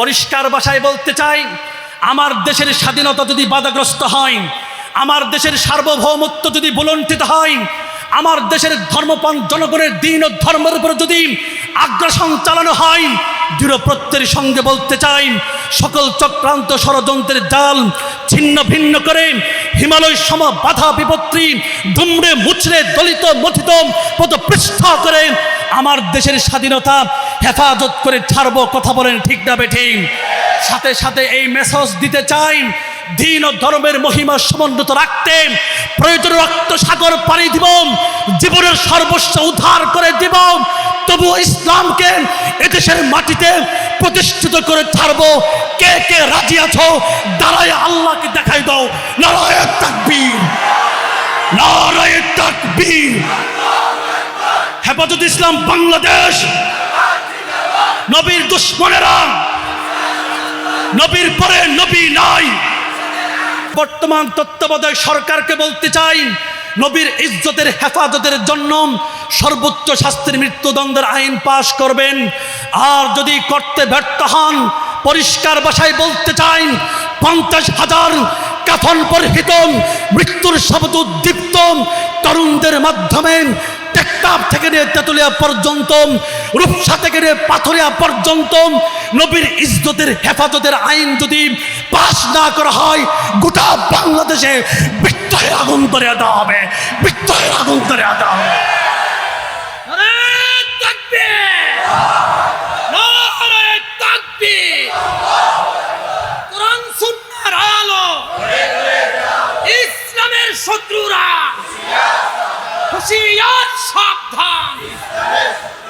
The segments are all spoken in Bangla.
পরিষ্কার ভাষায় বলতে চাই, আমার দেশের স্বাধীনতা যদি বাধাগ্রস্ত হয়, আমার দেশের সার্বভৌমত্ব যদি বুলণ্ঠিত হয়, আমার দেশের ধর্মপান জনগণের দিন ও ধর্মের উপর যদি আগ্রাসন চালানো হয়, দৃঢ় প্রত্যয়ের সঙ্গে বলতে চাই, সকল চক্রান্ত ষড়যন্ত্রের জাল ছিন্ন ভিন্ন করে, হিমালয় সম বাধা বিপত্তি, দুমড়ে মুচড়ে দলিত মথিত পদ পৃষ্ঠা করে আমার দেশের স্বাধীনতা হেফাজত করে ছাড়বো, কথা বলেন ঠিক না বেঠিক সাথে সাথে এই মেসেজ দিতে চাই, দিন ও ধর্মের মহিমা সমন্বিত রাখতে, প্রয়োজন রক্ত সাগর পানি দিব, জীবনের সর্বস্ব উদ্ধার করে দিব, তবু ইসলামকে এদেশের মাটিতে প্রতিষ্ঠিত করে ছাড়বো। কে কে রাজি আছো? দাঁড়ায় আল্লাহকে দেখাই দাও। নারায়ণ তাকবীর। নারায়ণ তাকবীর। হেফাজত ইসলাম বাংলাদেশ। নবীর দুশ্মনেরা। নবীর পরে নবী নাই। বর্তমান তত্ত্বাবধায়ক সরকারকে বলতে চাই, নবীর ইজ্জতের হেফাজতের জন্য সর্বোচ্চ শাস্তির মৃত্যুদণ্ডের আইন পাশ করবেন। আর যদি করতে ব্যর্থ হন, পরিষ্কার ভাষায় বলতে চাই, পঞ্চাশ হাজার কাফন পরিহিত মৃত্যুর শব্দ উদ্দীপ্ত তরুণদের মাধ্যমে টেকটাপ থেকে নিয়ে তেতুলিয়া পর্যন্ত রূপসা থেকে নিয়ে পাথরিয়া পর্যন্ত নবীর ইজ্জতের হেফাজতের আইন যদি পাশ না করা হয়, গোটা বাংলাদেশে বিত্তয়ের আগুন ধরে দেওয়া হবে বিত্তয়ের আগুন ধরে দেওয়া হবে। নারায়ে তাকবীর! নারায়ে তাকবীর! কোরআন সুন্নাহর আলো ইসলামের শত্রুরা হুশিয়ার সাবধান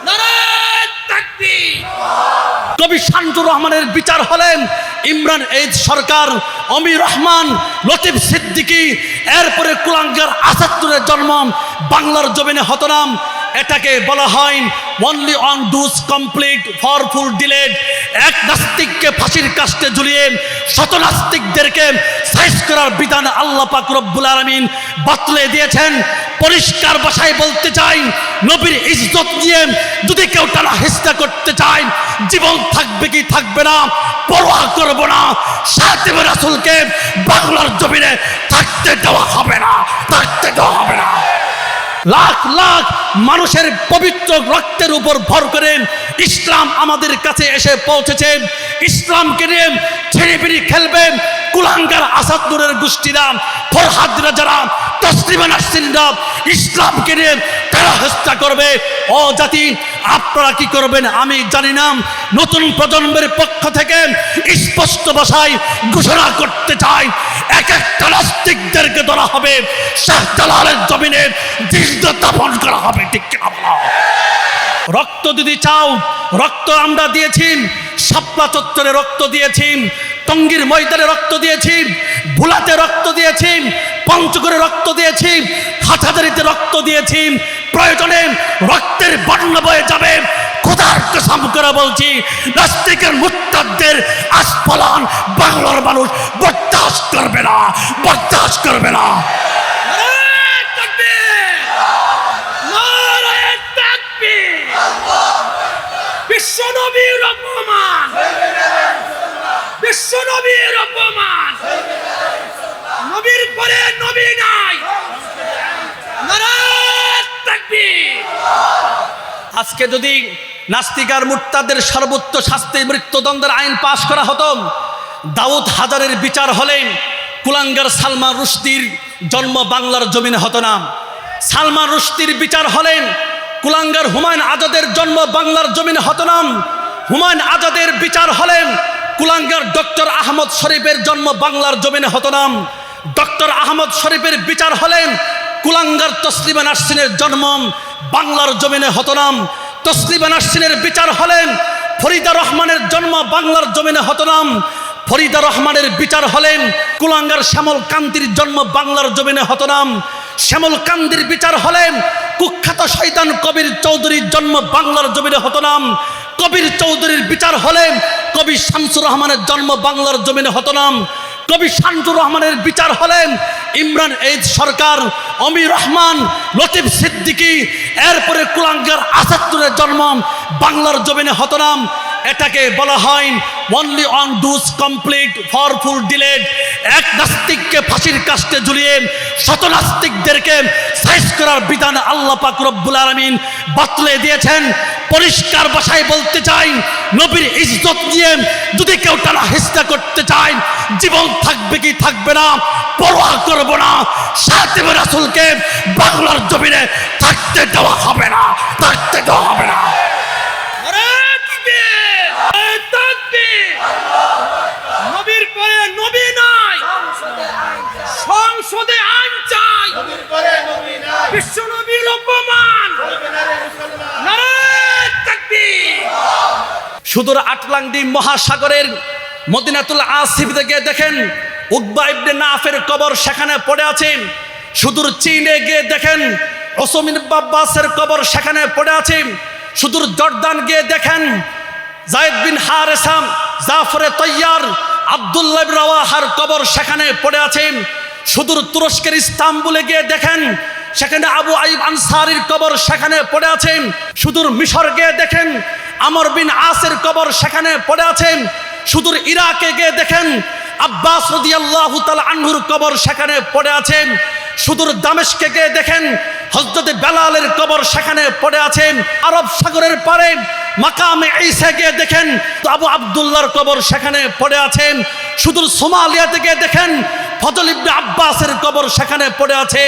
নারায়ে তাকবীর! কবি শান্তুর রহমানের বিচার হলেন। ইমরান এইদ সরকার, অমির রহমান, লতিফ সিদ্দিকী, এরপরে কুলাঙ্গার আসাত্তরের জন্ম, বাংলার জমিনে হতনাম। এটাকে বলা হয় only on does complete for full delayed এক নাস্তিককে ফাঁসির কাস্টে ঝুলিয়ে শত নাস্তিকদেরকে সাইজ করার বিধান আল্লাহ রব্বুল আলমিন বাতলে দিয়েছেন। পরিষ্কার ভাষায় বলতে চাই, নবীর ইজ্জত নিয়ে যদি কেউ তারা হেস্তা করতে চায়, জীবন থাকবে কি থাকবে না, পরোয়া করব না সাহেব রাসুলকে বাংলার জমিনে থাকতে দেওয়া হবে না, থাকতে দেওয়া হবে না। লাখ লাখ মানুষের পবিত্র রক্তের উপর ভর করে ইসলাম আমাদের কাছে এসে পৌঁছেছে। ইসলামকে নিয়ে ছেড়ে খেলবেন কুলাঙ্গার আসাদুরের গোষ্ঠীরা ফরহাদরা যারা তসলিমা নাসরিনরা। ইসলামকে নিয়ে তারা করবে। ও জাতি, আপনারা কি করবেন আমি জানি না। নতুন প্রজন্মের পক্ষ থেকে স্পষ্ট ভাষায় ঘোষণা করতে চাই। এক একটা নাস্তিকদেরকে ধরা হবে শাহজালালের জমিনে দীর্ঘ দাপন করা হবে, ঠিক? রক্ত যদি চাও, রক্ত আমরা দিয়েছি, সাপলা চত্বরে রক্ত দিয়েছি, টঙ্গির ময়দানে রক্ত দিয়েছি, ভুলাতে রক্ত দিয়েছি, পঞ্চগড়ে রক্ত দিয়েছি, হাটহাজারিতে রক্ত দিয়েছি প্রয়োজনে রক্তের বর্ণ বয়ে যাবে। খোদার কসম বলছি, নাস্তিকের মুত্তাদের আস্ফলন বাংলার মানুষ বরদাস্ত করবে না করবে না। অপমান অপমান নবীর পরে নবী নাই নারায়ে তাকবীর! আজকে যদি নাস্তিকার মুক্তাদের সর্বোচ্চ শাস্তির মৃত্যুদণ্ডের আইন পাশ করা হতো, দাউদ হাজারের বিচার হলেন কুলাঙ্গার সালমান রুশদির জন্ম বাংলার জমিনে হতো না। সালমান রুশদির বিচার হলেন কুলাঙ্গার হুমায়ুন আজাদের জন্ম বাংলার জমিনে হতো না। হুমায়ুন আজাদের বিচার হলেন কুলাঙ্গার ডক্টর আহমদ শরীফের জন্ম বাংলার জমিনে হতো না। ডক্টর আহমদ শরীফের বিচার হলেন কুলাঙ্গার তসলিমা নাসরিনের জন্ম বাংলার জমিনে হতনাম। তসলিমা নাসরিনের বিচার হলেন, ফরিদা রহমানের জন্ম বাংলার জমিনে হতনাম। ফরিদা রহমানের বিচার হলেন, কুলাঙ্গার শ্যামল কান্তির জন্ম বাংলার জমিনে হতনাম। শ্যামল কান্তির বিচার হলেন, কুখ্যাত শৈতান কবির চৌধুরীর জন্ম বাংলার জমিনে হতনাম। কবির চৌধুরীর বিচার হলেন, কবি শামসুর রহমানের জন্ম বাংলার জমিনে হতনাম। কবি শান্তুর রহমানের বিচার হলেন ইমরান এইদ সরকার, অমির রহমান, লতিফ সিদ্দিকী, এরপরে কুলাঙ্গার আসাত্তরের জন্ম, বাংলার জমিনে হতনাম। এটাকে বলা হয় only on does complete for full delayed এক নাস্তিককে ফাঁসির কাস্টে ঝুলিয়ে শত নাস্তিকদেরকে সাইজ করার বিধান আল্লাহ পাক রব্বুল আলমিন বাতলে দিয়েছেন। পরিষ্কার ভাষায় বলতে চাই, নবীর ইজ্জত নিয়ে যদি কেউ তারা হেস্তা করতে চায়, জীবন থাকবে কি থাকবে না, পরোয়া করব না, সাথে রাসুলকে বাংলার জমিনে থাকতে দেওয়া হবে না, থাকতে দেওয়া হবে না নবীর পরে নবী নাই সংসদে আইন চাই বিশ্ব নবীর অপমান নারায়ণ তাকবীর সুদূর আটলান্টি মহাসাগরের মদিনাতুল আসিফ থেকে দেখেন উকবা ইবনে নাফের কবর সেখানে পড়ে আছে। সুদূর চীনে গিয়ে দেখেন ওসমিন বাব্বাসের কবর সেখানে পড়ে আছে। সুদূর জর্দান গিয়ে দেখেন জায়েদ বিন হারেসাম জাফরে তৈয়ার, আবদুল্লাহ রাওয়াহার কবর সেখানে পড়ে আছে। সুদূর তুরস্কের ইস্তাম্বুলে গিয়ে দেখেন সেখানে আবু আইব আনসারির কবর সেখানে পড়ে আছেন সুদূর মিশর গিয়ে দেখেন আমর বিন আসের কবর সেখানে পড়ে আছেন। সুদূর ইরাকে গিয়ে দেখেন আব্বাস রদিয়াল্লাহু তাআলা আনহুর কবর সেখানে পড়ে আছেন। সুদূর দামেশকে গিয়ে দেখেন হজরত বেলালের কবর সেখানে পড়ে আছেন। আরব সাগরের পারে মাকামে ঈসা গিয়ে দেখেন আবু আবদুল্লাহর কবর সেখানে পড়ে আছেন। সুদূর সোমালিয়া থেকে দেখেন ফজল ইবনে আব্বাসের কবর সেখানে পড়ে আছে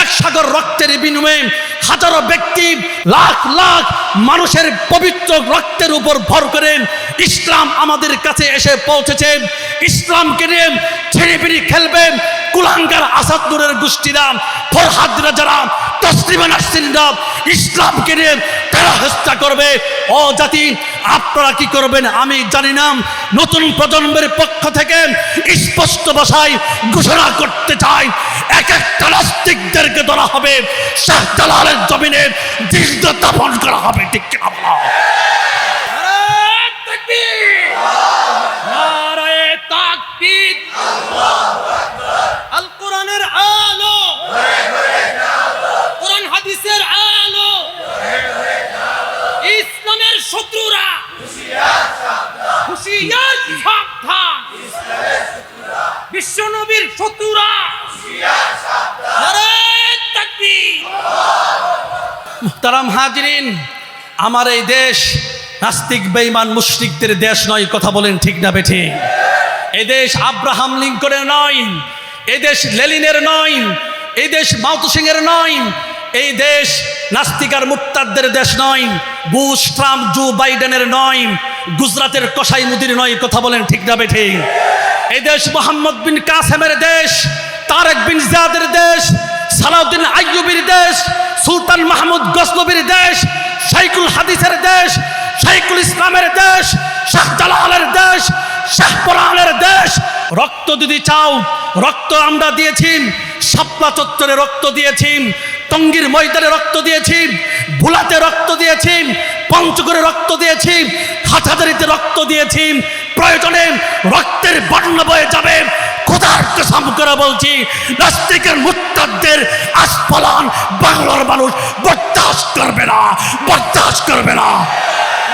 এক সাগর রক্তের বিনিময়ে হাজারো ব্যক্তি লাখ লাখ মানুষের পবিত্র রক্তের উপর ভর করেন ইসলাম আমাদের কাছে এসে পৌঁছেছেন ইসলামকে নিয়ে ছেড়ে খেলবে কুলাঙ্গার আসাদুরের গোষ্ঠীরা, ফরহাদরা যারা, তসলিমা নাসরিনরা। ইসলামকে নিয়ে তারা হত্যা করবে। ও জাতি, আপনারা কি করবেন আমি জানি না। নতুন প্রজন্মের পক্ষ থেকে স্পষ্ট ভাষায় ঘোষণা করতে চাই। এক একটা নাস্তিকদেরকে ধরা হবে শাহজালালের জমিনে দীর্ঘ দাপন করা হবে ঠিক কিনা বলো? নারায়ণ তাকবীর নারায়ণ তাকবীর আল কোরআনের আলো কোরআন হাদিসের আলো ইসলামের শত্রুরা হুশিয়ার সাবধান বিশ্ব নবীর শত্রুরা নারায়ণ তাকবীর মুহতারাম হাজরিন, আমার এই দেশ নাস্তিক, বেঈমান, মুশরিকদের দেশ নয়, কথা বলেন ঠিক না বেঠে। এ দেশ আব্রাহাম লিঙ্কনের নয় এই দেশ লেলিনের নয় এই দেশ মাউতু সিং এর নয়, এই দেশ নাস্তিকার মুক্তারদের দেশ নয়, বুশ, ট্রাম্প, জো বাইডেনের নয়, গুজরাটের কসাই মুদির নয়, কথা বলেন ঠিক না বেঠে। এই দেশ মোহাম্মদ বিন কাসেমের দেশ, তারেক বিন জিয়াদের দেশ সালাউদ্দিন আইয়ুবির দেশ, সুলতান মাহমুদ গসনবীর দেশ শাইকুল হাদিসের দেশ শাইকুল ইসলামের দেশ শাহজালালের দেশ শাহপরানের দেশ। রক্ত যদি চাও, রক্ত আমরা দিয়েছি, শাপলা চত্বরে রক্ত দিয়েছি, টঙ্গীর ময়দানে রক্ত দিয়েছি, ভুলাতে রক্ত দিয়েছি, পঞ্চগড়ে রক্ত দিয়েছি হাটাদারিতে রক্ত দিয়েছি, প্রয়োজনে রক্তের বর্ণ বয়ে যাবে। খোদার কসম বলছি, নাস্তিকের মুক্তাদের আস্ফলন বাংলার মানুষ বরদাস্ত করবে না, বরদাস্ত করবে না।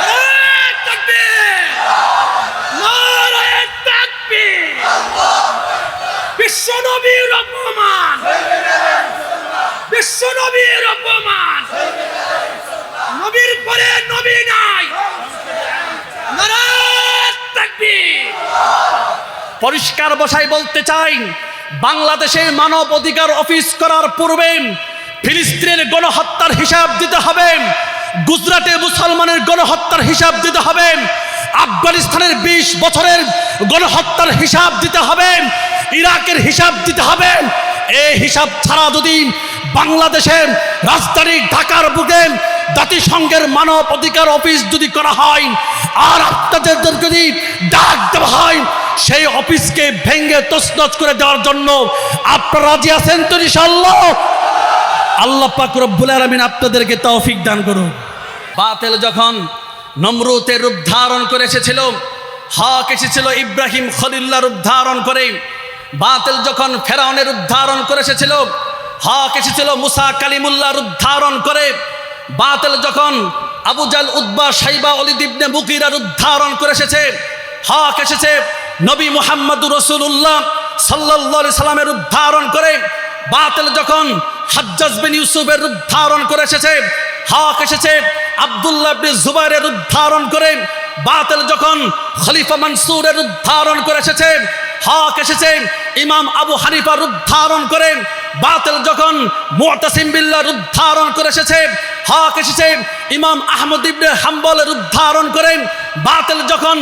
নারায়ণ তাকবীর! নারায়ণ বিশ্ব নবীর অপমান বিশ্ব নবীর অপমান নবীর পরে নবী নাই। নারায়ণ তাকবীর! পরিষ্কার বসাই বলতে চাই বাংলাদেশে মানব অধিকার অফিস করার পূর্বে ফিলিস্তিনের গণহত্যার হিসাব দিতে হবে, গুজরাটে মুসলমানের গণহত্যার হিসাব দিতে হবে, আফগানিস্তানের বিশ বছরের গণহত্যার হিসাব দিতে হবে, ইরাকের হিসাব দিতে হবে। এই হিসাব ছাড়া যদি বাংলাদেশের রাজধানী ঢাকার বুকে জাতিসংঘের মানব অধিকার অফিস যদি করা হয়, আর আপনাদের যদি ডাক দেওয়া হয় সেই অফিসকে ভেঙে তছনছ করে দেওয়ার জন্য আপনারা রাজি আছেন তো ইনশাল্লাহ আল্লাহ পাক রব্বুল আলামিন আপনাদেরকে তৌফিক দান করুন। বাতেল যখন নমরুতের রূপ ধারণ করে এসেছিল, হক এসেছিল ইব্রাহিম খলিল্লা রূপ ধারণ করে, বাতেল যখন ফেরাউনের রূপ ধারণ করে এসেছিল, হক এসেছিল মুসা কালিমুল্লাহ রূপ ধারণ করে, বাতেল যখন আবু জাল উদ্বা সাইবা অলি দিবনে মুকিরার উদ্ধারণ করে এসেছে, হক এসেছে নবী মুহাম্মদুর রসুল্লাহ সাল্লা সাল্লামের উদ্ধারণ করে বাতিল যখন হাজ্জাজ বিন ইউসুফের ধারণ করে এসেছে, হক এসেছে, আবদুল্লাহ বিন জুবাইরের উদ্ধারণ করে বাতিল যখন খলিফা মনসুরের উদ্ধারণ করে এসেছে, হক এসেছে, ইমাম আবু হানিফার উদ্ধারণ করে বাতিল যখন মুতাসিম বিল্লাহর উদ্ধারণ করে এসেছে, হক এসেছে, ইমাম আহমদ ইবনে হাম্বলের উদ্ধারণ করেন বাতিল যখন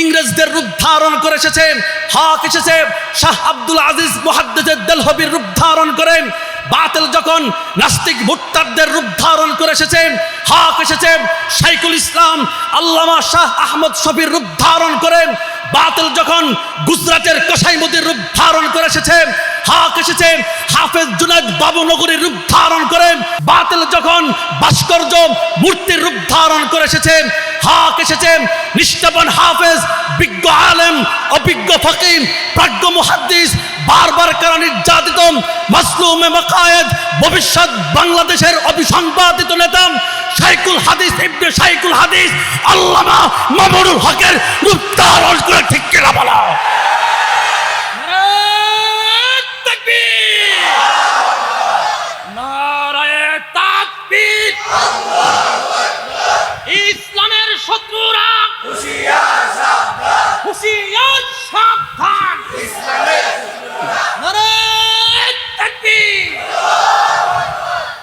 ইংরেজদের উদ্ধারণ করে এসেছে, হক এসেছে, শাহ আব্দুল আজিজ মুহাদ্দিসের দেলহবির উদ্ধারণ করেন বাতিল যখন নাস্তিক ভুট্টারদের রূপ ধারণ করে এসেছেন হক এসেছে শাইকুল ইসলাম আল্লামা শাহ আহমদ শফির রূপ ধারণ করেন বাতিল যখন গুজরাটের কসাইমতির রূপ ধারণ করে এসেছে, হক এসেছে, হাফেজ জুনাদ বাবু নগরীর রূপ ধারণ করেন। বাতিল যখন ভাস্কর্য মূর্তির রূপ ধারণ করে এসেছে, হক এসেছে, নিষ্ঠাবান হাফেজ, বিজ্ঞ আলেম, অভিজ্ঞ ফকিম প্রাজ্ঞ মুহাদ্দিস, বারবার কারণ নির্যাতিত, মাসলুমে মাকায়েদ, ভবিষ্যৎ বাংলাদেশের অবিসংবাদিত নেতা শাইকুল হাদিস ইবনে শাইকুল হাদিস আল্লামা মামুনুল হকের রূপ ধারণ ঠিক কিনা বলা?